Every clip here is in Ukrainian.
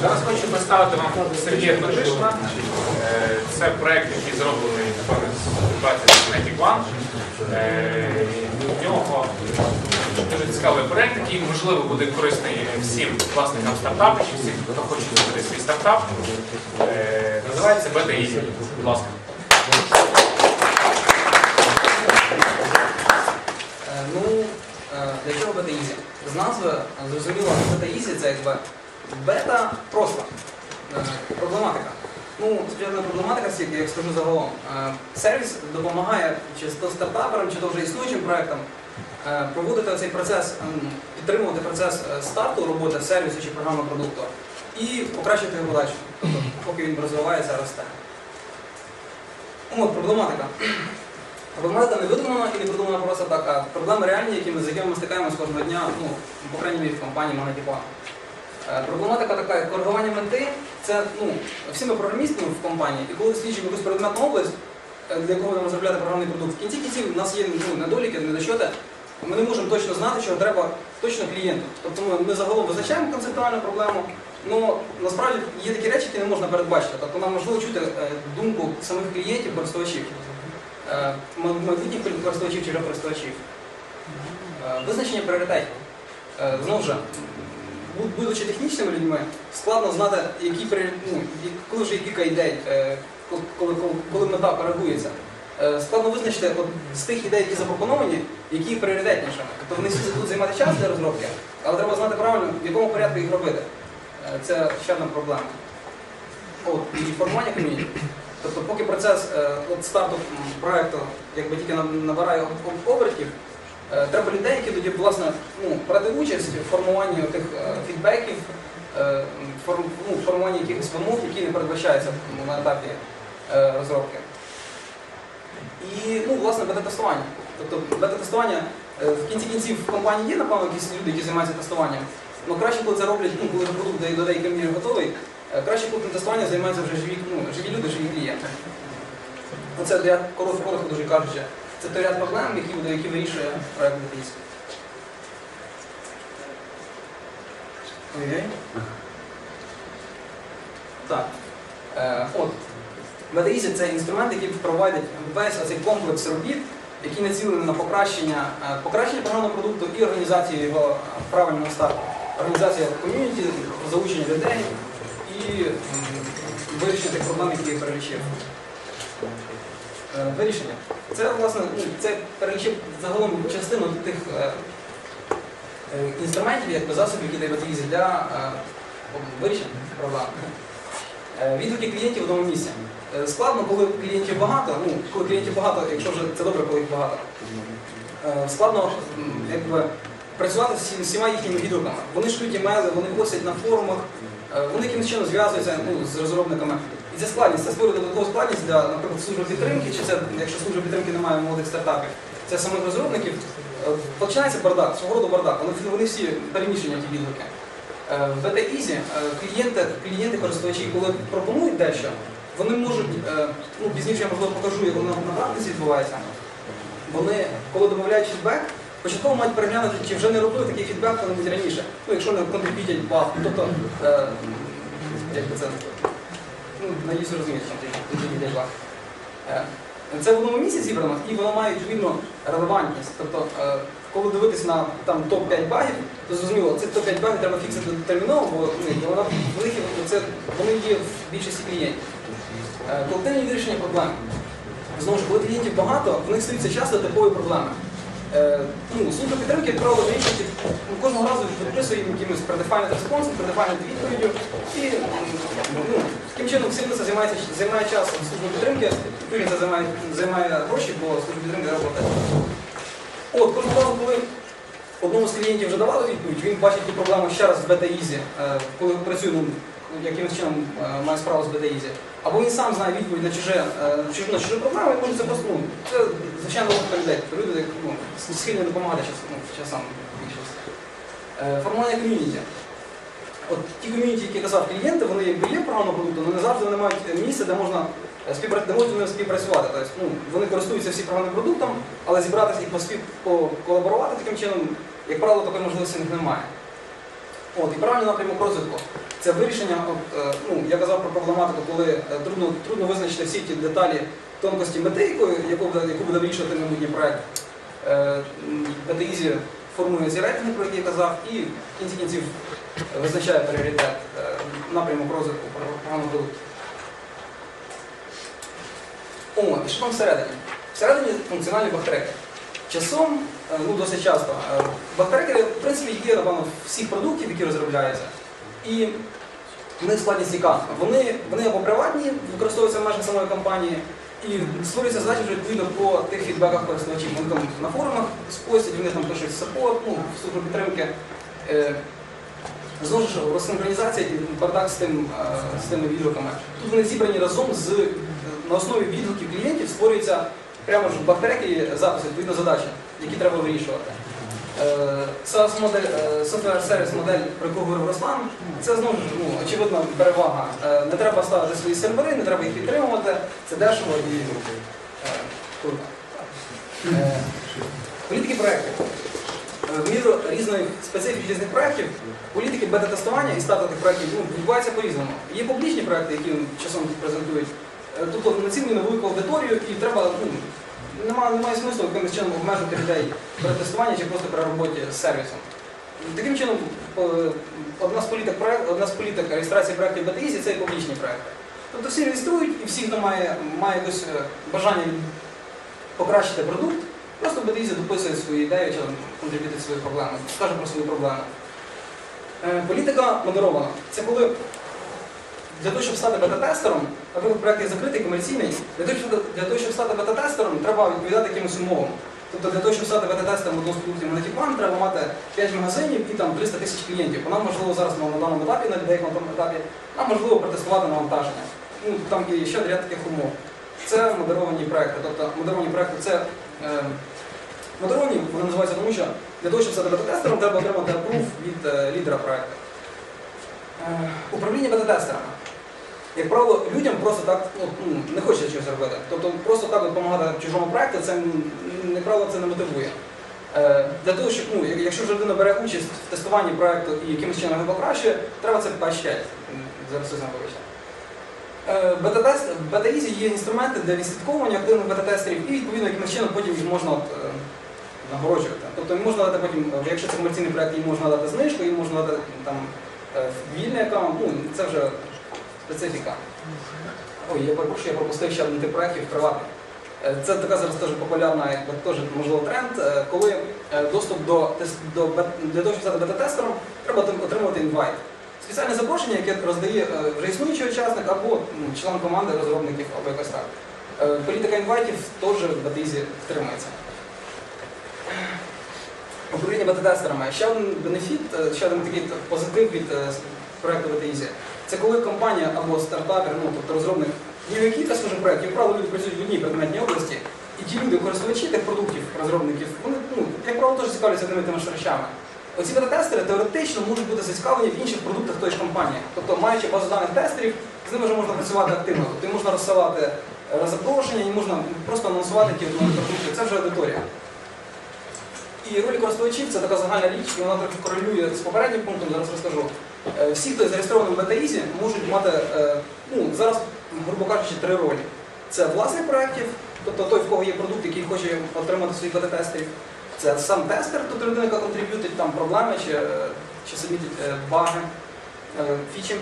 Зараз хочу представити вам Сергія Дмитришина. Е, Це проект, який зроблений співпраці з One. Е, У нього дуже цікавий проект, який можливо буде корисний всім власникам стартапів, всім, хто хоче зробити свій стартап. Е, Називається Easy. Будь ласка. Е, Ну, е, для чого бета З назви е, зрозуміло, бета Easy це якби бета просто. Е, Проблематика. Ну, спочатку проблематика, скільки, як скажу загалом. Е, Сервіс допомагає чи то стартаперам, чи то вже існуючим проектам е, проводити цей процес, ем, підтримувати процес старту роботи сервісу чи програмного продукту і покращити його далі, тобто, поки він розвивається, росте. От, проблематика. Проблематика не видумана і не придумана просто так, а проблеми реальні, які ми, з якими ми стикаємося кожного дня, ну, по крайній мірі в компанії Монотіпа. Е, Проблематика така, як коригування мети, це ну, всі ми програмісти в компанії, і коли досліджуємо якусь предметну область, е, для якого нам розробляти програмний продукт, в кінці кінців у нас є ну, недоліки, недочоти, ми не можемо точно знати, чого треба точно клієнту. Тобто ми, ми загалом визначаємо концептуальну проблему, але насправді є такі речі, які не можна передбачити. Тобто нам можливо чути е, думку самих клієнтів, користувачів майбутніх користувачів чи користувачів. Визначення пріоритетів. Знову ж, будучи технічними людьми, складно знати, які ну, коли вже кілька ідей, е, коли, коли, коли- мета коригується. Е, Складно визначити от, з тих ідей, які запропоновані, які є пріоритетнішими. Тобто вони всі будуть займати час для розробки, але треба знати правильно, в якому порядку їх робити. Е, Це ще одна проблема. От, і формування ком'юніті. Тобто, поки процес от старту м, проекту якби тільки на- набирає об- об- обертів, треба людей, які тоді власне ну, брати участь в формуванні тих фідбеків, е, форм, ну, формуванні якихось вимог, які не передбачаються ну, на етапі е, розробки. І ну, власне бета-тестування. Тобто бета-тестування е, в кінці кінців в компанії є, напевно, якісь люди, які займаються тестуванням. Ну краще, коли це роблять, ну, коли продукт до- деякої міри готовий, е, краще, коли тим тестуванням займаються вже живі, ну, живі люди, живі клієнти. Оце ряд, коротко, коротко дуже кажучи, це той ряд проблем, які, які вирішує проект DTS. Ой-ой. Так. Е, от. MetaEasy – це інструмент, який впровадить весь цей комплекс робіт, який націлений на покращення, е, покращення програмного продукту і організацію його е, правильного старту. Організація ком'юніті, залучення людей і вирішення тих проблем, які я перелічив. Е, Вирішення. Це, власне, ну, це перелічив загалом частину тих е, е, інструментів, якби засобів, які MetaEasy для вирішення проблем. Відгуки клієнтів в одному місці. Складно, коли клієнтів багато, ну, коли клієнтів багато, якщо вже це добре, коли їх багато. Складно якби, працювати з всіма їхніми відгуками. Вони шлють емейли, вони постять на форумах, вони якимось чином зв'язуються ну, з розробниками. Це складність, це створює додаткову складність для, наприклад, служби підтримки, чи це, якщо служби підтримки немає молодих стартапів, це самих розробників. Е, Починається бардак, свого роду бардак, вони, вони всі переміщені ті відгуки. Е, В Easy е, клієнти, клієнти користувачі, коли пропонують дещо, вони можуть, ну пізніше я можливо покажу, як воно на практиці відбувається. Вони, коли додають фідбек, початково мають переглянути, чи вже не робили такий фідбек коли-небудь раніше. Ну, якщо не контриб'ютять баг, тобто, як би це, ну, надіюсь, розумієте, що контриб'ютять баг. Е, Це в одному місці зібрано, і воно має відповідну релевантність. Тобто, е, коли дивитись на там, топ-5 багів, то зрозуміло, ці топ-5 багів треба фіксити терміново, бо ну, вона великі, це, вони є в більшості клієнтів. Е, Колективні вирішення проблем. Знову ж, коли клієнтів багато, в них стаються часто типові проблеми. Е, ну, служба підтримки, як правило, ну, кожного разу підписує якимось predefined респонсом, predefined відповіддю. І ну, таким чином це займає, займає час служби підтримки, це займає, займає гроші, бо служба підтримки платити. От, кожного разу, коли одному з клієнтів вже давали відповідь, він бачить ту проблему ще раз в Easy, е, коли працює, ну, якимось чином е, має справу з Easy. Або він сам знає відповідь на чуже, е, на чужу, чужу і може це просто, ну, це звичайно людей. Люди ну, схильні допомагати ну. Е, Формування ком'юніті. От ті ком'юніті, які казав клієнти, вони якби є програмного продукту, але не завжди вони мають місце, де можна е, співпра... де можуть співпрацювати. Тобто, ну, вони користуються всі програмним продуктом, але зібратися і поспів... поколаборувати таким чином, як правило, такої можливості в них немає. От, і правильний напрямок розвитку. Це вирішення, от, е, ну, я казав про проблематику, коли е, трудно, трудно визначити всі ті деталі тонкості мети, якою, яку, буде, яку буде вирішувати майбутній проект. Е, формує ці рейтинги, про які я казав, і в кінці кінців визначає пріоритет е, напрямок розвитку продукту. О, і що там всередині? Всередині функціональні бахтрекери. Часом, е, ну досить часто, е, бахтрекери, в принципі, є, напевно, всіх продуктів, які розробляються. І в них складність яка? Вони, вони або приватні, використовуються в межах самої компанії, і створюються задачі вже відповідно по тих фідбеках користувачів. Вони там на форумах спостять, вони там пишуть саппорт, ну, службу підтримки. Знову ж розсинхронізація і бардак з, тим, е, з тими відгуками. Тут вони зібрані разом з е, на основі відгуків клієнтів створюються прямо ж бактерії записи, відповідно задачі, які треба вирішувати. Е, Software Service модель, про яку говорив Руслан, це знову ж ну, очевидна перевага. Не треба ставити свої сервери, не треба їх підтримувати, це дешево і круто. Політики проєктів. В міру різної специфіки різних проєктів, політики бета-тестування і старту тих проєктів ну, відбуваються по-різному. Є публічні проєкти, які часом презентують. Тобто націлені на велику аудиторію і треба, ну, немає, немає смислу якимось чином обмежити людей при тестуванні чи просто при роботі з сервісом. Таким чином, е, одна з політик, одна з політик реєстрації проєктів BTIZі це і публічні проєкти. Тобто всі реєструють і всі, хто має, має якось е, бажання покращити продукт, просто BTIZі дописує свою ідею чи контриб'ютить свою проблему, скаже про свою проблему. Е, Політика модерована. Це коли для того, щоб стати бета-тестером, наприклад, проєкт є закритий, комерційний, для того, щоб, для того, щоб стати бета-тестером, треба відповідати якимось умовам. Тобто для того, щоб стати бета-тестером одного з продуктів Monetic One, треба мати 5 магазинів і там 300 тисяч клієнтів. Нам можливо зараз на даному етапі, на деякому етапі, нам можливо протестувати навантаження. Ну, там є ще ряд таких умов. Це модеровані проекти. Тобто модеровані проекти це е, модеровані, вони називаються тому, що для того, щоб стати бета-тестером, треба отримати апрув від е, лідера проекту. Е, управління бета-тестерами. Як правило, людям просто так ну, ну, не хочеться щось робити. Тобто просто так допомагати чужому проекту, це як правило, це не мотивує. Е, для того, щоб, ну, якщо вже людина бере участь в тестуванні проекту і якимось чином його покращує, треба це поощряти. Зараз бета-тест- В бета-ізі є інструменти для відслідковування активних бета-тестерів і відповідно якимось чином потім можна от, нагороджувати. Тобто можна дати потім, е, якщо це комерційний проект, їм можна дати знижку, їм можна дати там, е, вільний аккаунт, ну це вже специфіка. Ой, я перепрошую, я пропустив ще один тип проєктів приватний. Е, Це така зараз теж популярна, якби теж можливо тренд, коли доступ до, до для того, щоб стати бета-тестером, треба отримувати інвайт. Спеціальне запрошення, яке роздає вже існуючий учасник або м, член команди розробників, або якось так. Політика інвайтів теж в бетизі втримується. Управління бета-тестерами. Ще один бенефіт, е, ще один такий позитив від е, проекту бета Це коли компанія або стартапер, ну тобто розробник, є в кілька схожих проєктів, як правило, люди працюють в одній предметній області, і ті люди, користувачі тих продуктів, розробників, вони, ну, як правило, теж цікавляться одними тими речами. Оці бета-тестери теоретично можуть бути зацікавлені в інших продуктах тої ж компанії. Тобто, маючи базу даних тестерів, з ними вже можна працювати активно. Тобто можна розсилати е, запрошення, і можна просто анонсувати нові продукти. Це вже аудиторія. І роль користувачів це така загальна річ, і вона трохи корелює з попереднім пунктом, зараз розкажу. Е, Всі, хто зареєстрований в бета-ізі, можуть мати, е, ну, зараз, грубо кажучи, три ролі. Це власник проєктів, тобто той, в кого є продукт, який хоче отримати своїх бета-тестерів. Це сам тестер, тобто людина, яка контриб'ютить там проблеми чи, е, чи самітить е, баги, фічі.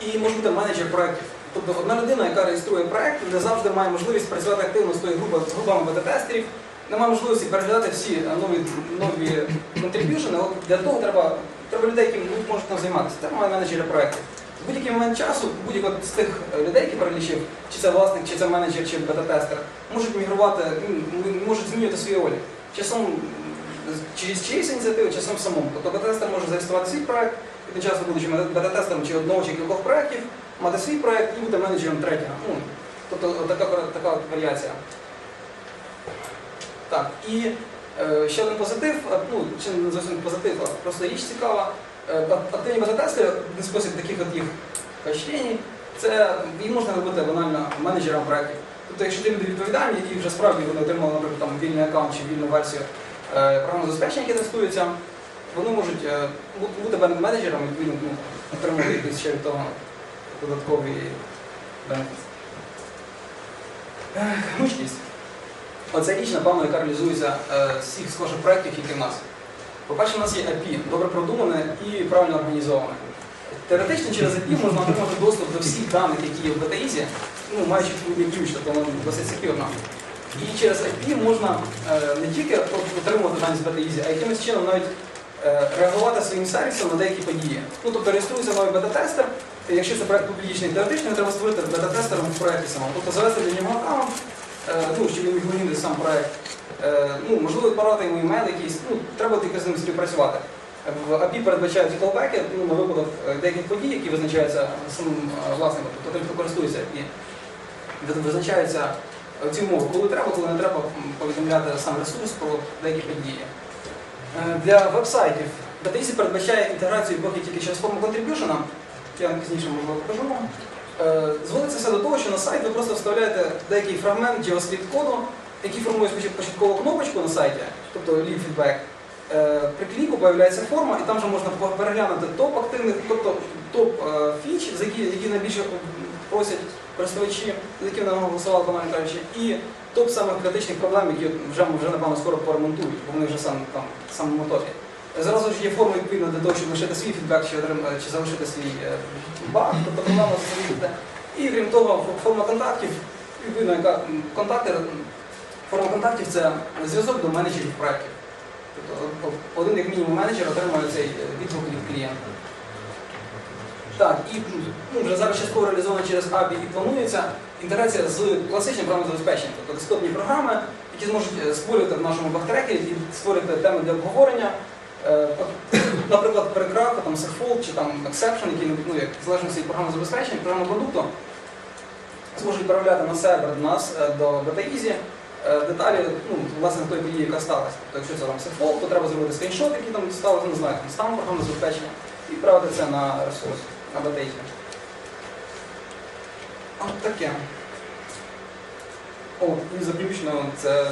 І може бути менеджер проєктів. Тобто одна людина, яка реєструє проєкт, не завжди має можливість працювати активно з тою групою, з групами бета-тестерів, немає можливості переглядати всі е, нові, нові контриб'юшени. От Для того треба, треба людей, які можуть там займатися. Має менеджери проєктів. В будь-який момент часу, будь-який з тих е, людей, які перелічив, чи це власник, чи це менеджер, чи бета-тестер, можуть мігрувати, ну, можуть змінювати свої ролі. Часом через чиїсь ініціативи, часом самому. Тобто бета-тестер може зареєструвати свій проект, і одночасно будучи бета-тестером чи одного чи кількох проєктів, мати свій проєкт і бути менеджером третього. Ну, тобто така, така варіація. Так, і е, ще один позитив, ну, чи не зовсім позитив, а просто річ цікава. Е, ак- Активні бета-тестери, один спосіб таких от їх поощрень, це їх можна робити банально менеджером проєктів. Тобто, якщо ті люди відповідальні і вже справді вони отримали, наприклад, там, вільний аккаунт чи вільну версію е, програмного забезпечення, яке тестується, вони можуть е, бути бренд-менеджерами, відповідно, ну, отримувати якісь ще від того додаткові бенефіс. Гнучкість. Оця річ, напевно, яка реалізується е, з всіх схожих проєктів, які в нас. По-перше, у нас є API, добре продумане і правильно організоване. Теоретично через API можна отримати доступ до всіх даних, які є в BTIZ, ну, маючи відповідний ключ, тобто воно досить секюрно. І через API можна е, не тільки отримувати дані з BTIZ, а якимось чином навіть е, реагувати своїм сервісом на деякі події. Ну, тобто реєструється новий бета-тестер, якщо це проект публічний, теоретично треба створити бета-тестером в проєкті самому. Тобто завести для нього аккаунт, ну, щоб він міг сам проект. Е, ну, можливо, відправити йому імейл якийсь, ну, треба тільки з ним співпрацювати. В API передбачають колбеки ну, на випадок е, деяких подій, які визначаються самим власником, тобто тим, хто користується. Де Визначаються ці умови, коли треба, коли не треба повідомляти сам ресурс про деякі події. Для веб-сайтів BTIC передбачає інтеграцію блоків тільки через форму contribution, я вам пізніше можливо покажу. Е, Зводиться все до того, що на сайт ви просто вставляєте деякий фрагмент JavaScript коду, який формує початкову кнопочку на сайті, тобто leave feedback. Е, При кліку з'являється форма, і там вже можна переглянути топ активних, тобто топ е, за які, які найбільше просять користувачі, за які вони голосували, банально кажучи, і топ самих критичних проблем, які вже, вже напевно скоро поремонтують, бо вони вже сам там топі. Зразу ж є форма відповідно для того, щоб лишити свій фідбек чи, чи залишити свій е, баг, тобто проблема залишити. І крім того, форма контактів, відповідно, яка контакти, форма контактів це зв'язок до менеджерів проєктів. Тобто один як мінімум менеджер отримує цей е, відгук від клієнта. Так, і ну, вже зараз частково реалізовано через API і планується інтеграція з класичним програмним забезпеченням, тобто десктопні програми, які зможуть е, створювати в нашому бахтрекері і створювати теми для обговорення. Е, Наприклад, перекрафи, там segfault чи там exception, які ну, як залежності від програмного забезпечення, програмного продукту, зможуть переправляти на сервер до нас е, до BetaEasy е, деталі, ну, власне, тої події, яка сталася. Тобто, якщо це там segfault, то треба зробити скріншот, який там сталося, не знаю, там стан програмного забезпечення, і відправити це на ресурс, на BetaEasy. От таке. О, і заключно це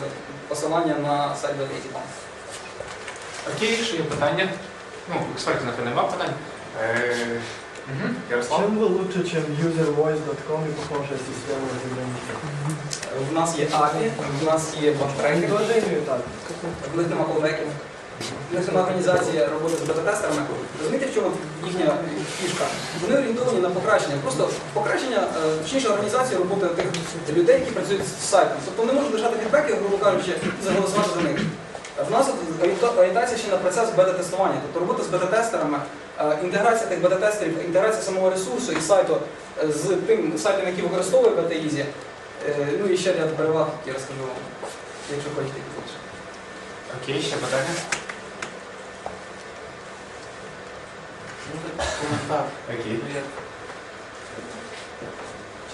посилання на сайт BetaEasy. Окей, ще є питання. Ну, у експертів, напевно, нема питань. Е. Ярослав? Чим ви лучше, ніж uservoice.com і похожа система розібранішка? В нас є API, в нас є так. в них нема колбеків, в них нема організації роботи з бета-тестерами. Розумієте, в чому їхня фішка? Вони орієнтовані на покращення, просто покращення, е, точніше організації роботи тих людей, які працюють з сайтом. Тобто вони можуть лишати фідбеки, грубо кажучи, заголосувати за них. В нас орієнтація ще на процес бета-тестування, тобто робота з бета-тестерами, е, інтеграція тих бета-тестерів, інтеграція самого ресурсу і сайту е, з тим сайтом, який використовує BetaEasy. Е, Ну і ще ряд переваг, які розкажу вам, якщо хочете їх більше. Окей, ще питання? Коментар. Окей. Ну,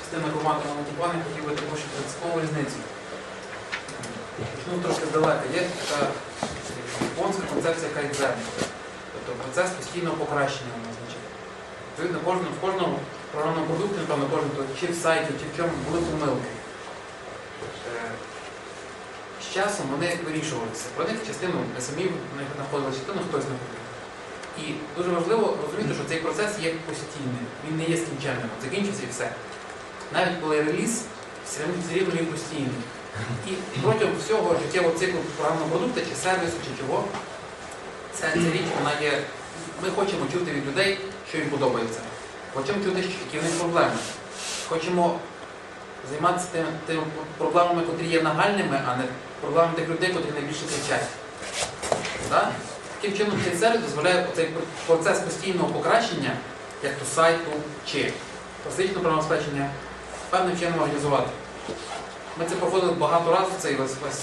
Частина команди на плані хотів би ще принципову різницю. Ну, трошки здалека. Є така японська концепція кайдзен. Тобто процес постійного покращення вона означає. Відповідно, в кожному програмному продукті, напевно, то чи в сайті, чи в чому були помилки. Е, З часом вони вирішувалися. Про них частину ми самі знаходили, частину хтось знаходив. І дуже важливо розуміти, що цей процес є постійним, він не є скінченним. Закінчився і все. Навіть коли реліз, він постійний. І протягом всього життєвого циклу програмного продукту, чи сервісу, чи чого, ця, ця річ вона є. Ми хочемо чути від людей, що їм подобається. Хочемо чути, які в них проблеми. Хочемо займатися тим, тими проблемами, які є нагальними, а не проблемами тих людей, які найбільше кричать. Да? Таким чином цей сервіс дозволяє цей процес постійного покращення, як то сайту чи класичного правоспечення, певним чином організувати. Ми це проходили багато разів, цей весь, весь.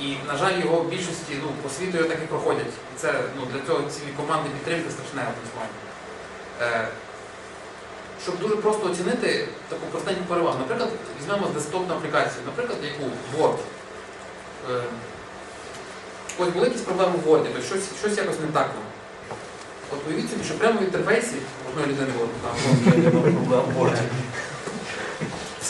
І, на жаль, його в більшості ну, по світу його так і проходять. І це ну, для цього цілі команди підтримки страшне одним. Е, щоб дуже просто оцінити таку простеньку перевагу. Наприклад, візьмемо десктопну аплікацію, наприклад, яку Word. Е, Ось були якісь проблеми в Word, тобто щось, щось якось не так. було. От уявіть собі, що прямо в інтерфейсі одної людини Word, там проблем в Word.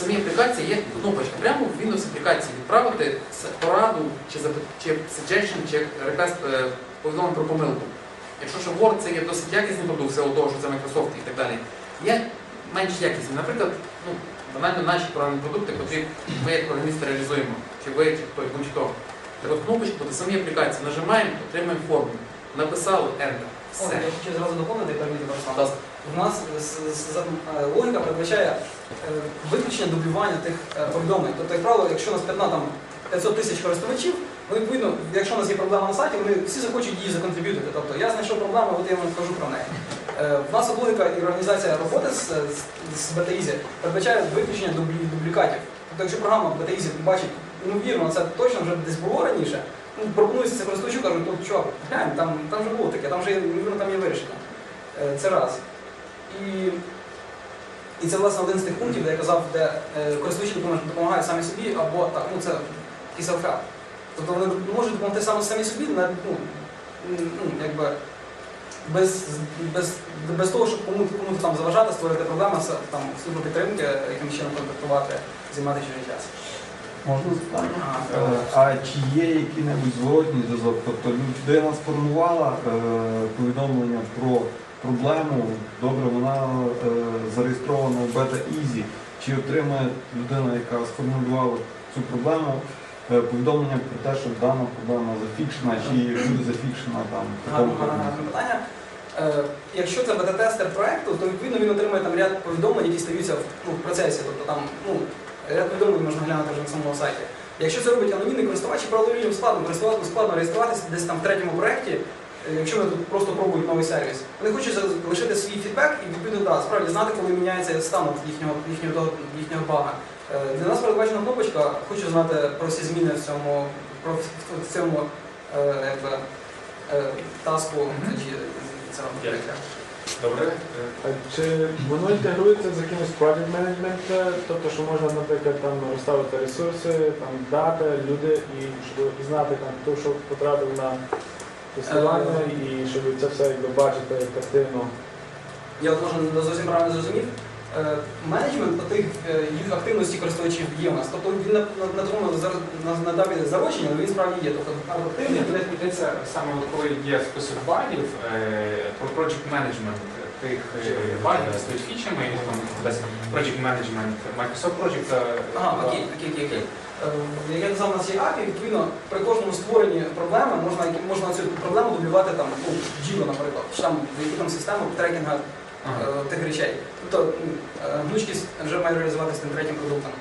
Самій аплікації є кнопочка. Прямо в Windows аплікації відправити пораду, чи, чи suggestion, чи request, е, повідомлення про помилку. Якщо що Word це є досить якісний продукт, в того, що це Microsoft і так далі, є менш якісний. Наприклад, ну, банально наші програмні продукти, котрі ми як програмісти реалізуємо, чи ви, чи хтось, будь-хто. Так от кнопочку до самій аплікації нажимаємо, отримуємо форму. Написали Enter. О, Я хочу зразу доповнити Руслан. Будь ласка. У нас з- е, логіка передбачає е, виключення дублювання тих е, повідомлень. Тобто, як правило, якщо у нас 15, там 500 тисяч користувачів, вони відповідно, якщо у нас є проблема на сайті, вони всі захочуть її законтриб'ютити. Тобто я знайшов проблему, от я вам кажу про неї. Е, В нас логіка і організація роботи з, з, BetaEasy передбачає виключення дублі, дублікатів. Тобто, якщо програма BetaEasy бачить, ну вірно, це точно вже десь було раніше, ну, пропонується це користувачу, кажуть, ну чувак, глянь, там, там вже було таке, там вже там є вирішення. Е, Це раз. І, і це власне один з тих пунктів, де я казав, де е, користувачі допомагають, самі собі, або так, ну це якийсь self-help. Тобто вони можуть допомогти саме самі собі, на, ну, ну, якби, без, без, без того, щоб кому, кому там заважати, створити проблеми, там, службу підтримки, яким чином контактувати, займати чужий час. Можна запитання? Ага. Е, А чи є який-небудь зворотній зв'язок? Тобто людина сформувала е, повідомлення про проблему, добре, вона е, зареєстрована в Beta Easy. Чи отримає людина, яка сформулювала цю проблему, е, повідомлення про те, що дана проблема зафікшена, чи буде зафікшена там в такому питання. Е, Якщо це бета-тестер проекту, то відповідно він отримує там ряд повідомлень, які стаються в, ну, в процесі. Тобто там ну, ряд повідомлень можна глянути вже на самому сайті. Якщо це робить анонімний користувач, і правило людям складно, користуватися складно реєструватися десь там в третьому проєкті, якщо вони тут просто пробують новий сервіс. Вони хочуть за- лишити свій фідбек і відповідно да, справді знати, коли міняється стан їхнього, їхнього, їхнього бага. Е, Для нас передбачена кнопочка, хочу знати про всі зміни в цьому, про в- цьому е, якби, е, таску проєкту. Добре. Е, А Чи воно інтегрується з якимось project management, е, тобто, що можна, наприклад, там розставити ресурси, там дата, люди, і щоб і знати там, хто що потратив на тестування, і щоб це все якби бачити картину. Я от може не зовсім правильно зрозумів. Е, Менеджмент тих е, їх активності користувачів є у нас. Тобто він на, тому на, етапі зарочення, але він справді є. Тобто Активний активний. йдеться саме коли є список багів е, про project management тих багів з фічами, і там десь project management, Microsoft Project. Ага, окей, окей, окей, я у нас є API, відповідно, при кожному створенні проблеми можна, можна цю проблему дублювати там, ну, Jira, наприклад, чи там які там системи трекінга Ага. е, тих речей. Тобто е, гнучкість вже має реалізуватися тим третім продуктом.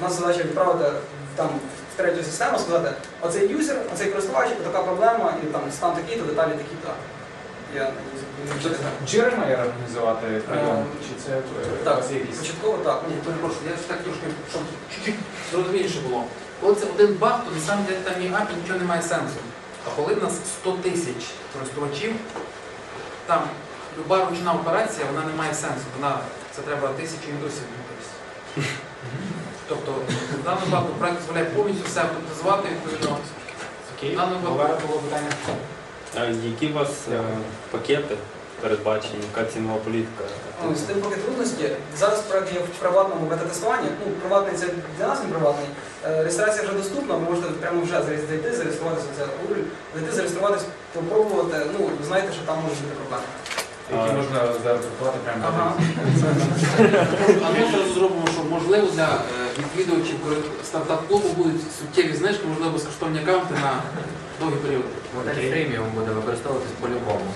У нас задача відправити там в третю систему, сказати, оцей юзер, оцей користувач, така проблема, і там стан такий-то, деталі такі-то. Я надіюсь, Не має організувати прийом, Е, чи це е, Так, якісь? початково так. Ні, перепрошую, я ж так трошки, щоб чуть-чуть зрозуміліше було. Коли це один баг, то на самом деле там є API, нічого не має сенсу. А коли в нас 100 тисяч користувачів, там люба ручна операція, вона не має сенсу. Вона, це треба тисячу індусів. Тобто, в даному випадку проект дозволяє повністю все автоматизувати, відповідно. Окей, Олег, було питання. А які у вас е, пакети передбачені, яка цінова політика? Ну, з тим поки трудності. Зараз проект є в приватному бета-тестуванні. Ну, приватний це для нас не приватний. Е, Реєстрація вже доступна, ви можете прямо вже зайти, зареєструватися це Google, зайти, зареєструватися, попробувати. Ну, знаєте, що там можуть бути проблеми. Які можна зарахувати прямо Ага. А ми зробимо, що можливо для відвідувачів стартап-клубу будуть суттєві знижки, можливо, безкоштовні аккаунти на довгий період. Модель преміум буде використовуватись по-любому.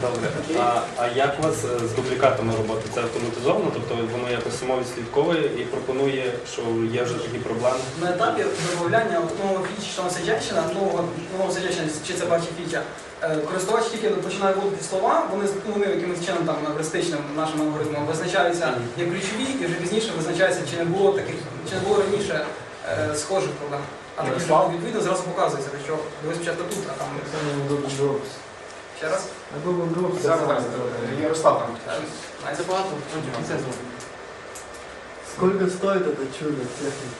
Добре. А, а як у вас е, з дублікатами роботи? Це автоматизовано? Тобто воно якось само відслідковує і пропонує, що є вже такі проблеми? На етапі вимовляння нового фічі, що саджачина, нового нового саджачина, чи це бачить фіча, е, користувач тільки починає вводити слова, вони з- ну, вони якимось чином там евристичним нашим алгоритмом визначаються як ключові, і вже пізніше визначається, чи не було таких, чи не було раніше е, схожих проблем. А ж Ярослав? відповідно зразу показується, що дивись спочатку тут, а там ще раз. На Google Groups це Зараз, саме зараз, зробили. Ярослав там. Це багато, потім це зробимо. Сколько стоит это чудо техники?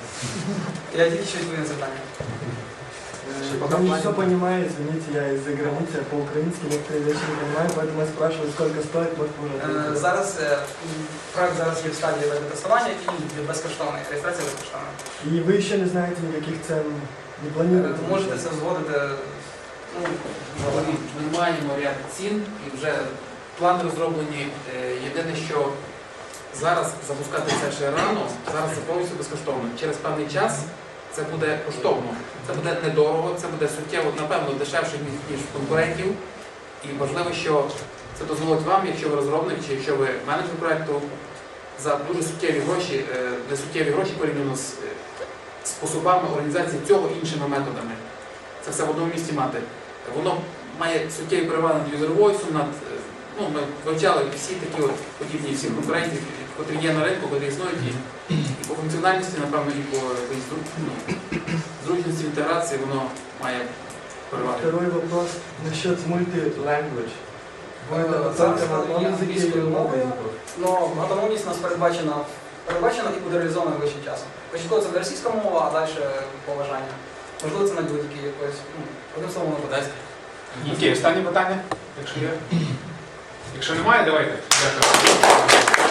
Я тільки що відповім на запитання. Э, Я не все понимаю, извините, я из-за границы, я по-украински некоторые вещи не понимаю, поэтому я спрашиваю, сколько стоит, может, Е, можно Зараз е, м, проект зараз є в стадії тестування і безкоштовної, реєстрація безкоштовна. И вы еще не знаете никаких цен, не Е, планируете? Можете це узгодити Ну, Ми, маємо ряд цін і вже плани розроблені. Е, Єдине, що зараз запускати це ще рано, зараз це повністю безкоштовно. Через певний час це буде коштовно. Це буде недорого, це буде суттєво, напевно, дешевше, ніж, конкурентів. І важливо, що це дозволить вам, якщо ви розробник чи якщо ви менеджер проекту, за дуже суттєві гроші, е, не суттєві гроші порівняно з е, способами організації цього іншими методами Це все в одному місці мати. Воно має суттєві переваги над user voice, над е, ну, ми вивчали всі такі от подібні всіх конкурентів, котрі є на ринку, котрі існують і, і по функціональності, напевно, і по, по інстру- ну, зручності інтеграції воно має переваги. Второй вопрос насчет multi-language. Е, Вы Зараз только на одном є языке или англійською много мовою, языков? але автономність у нас передбачена, передбачена і буде реалізована найближчим часом. Початково це буде російська мова, а далі поважання. Можливо, це навіть якось, ну, одним словом, воно подасть. Окей, останнє питання, якщо є. Якщо немає, давайте. Дякую.